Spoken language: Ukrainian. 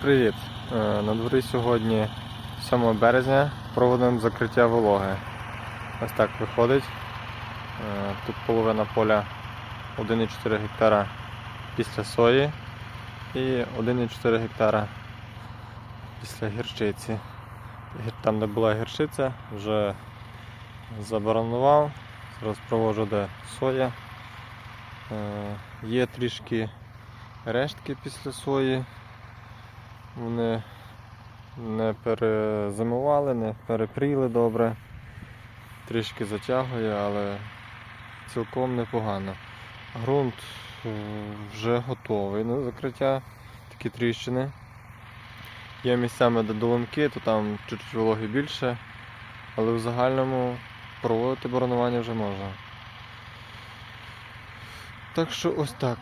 привіт! Е, На дворі сьогодні 7 березня проводимо закриття вологи. Ось так виходить. Е, Тут половина поля 1,4 гектара після сої і 1,4 гектара після гірчиці. Там, де була гірчиця, вже забаранував. Зараз проводжу де соя. Е, Є трішки рештки після сої. Вони не перезимували, не перепріли добре. Трішки затягує, але цілком непогано. Грунт е, вже готовий на закриття, такі тріщини. Є місцями, де доломки, то там чуть вологи більше, але в загальному проводити боронування вже можна. Так що ось так.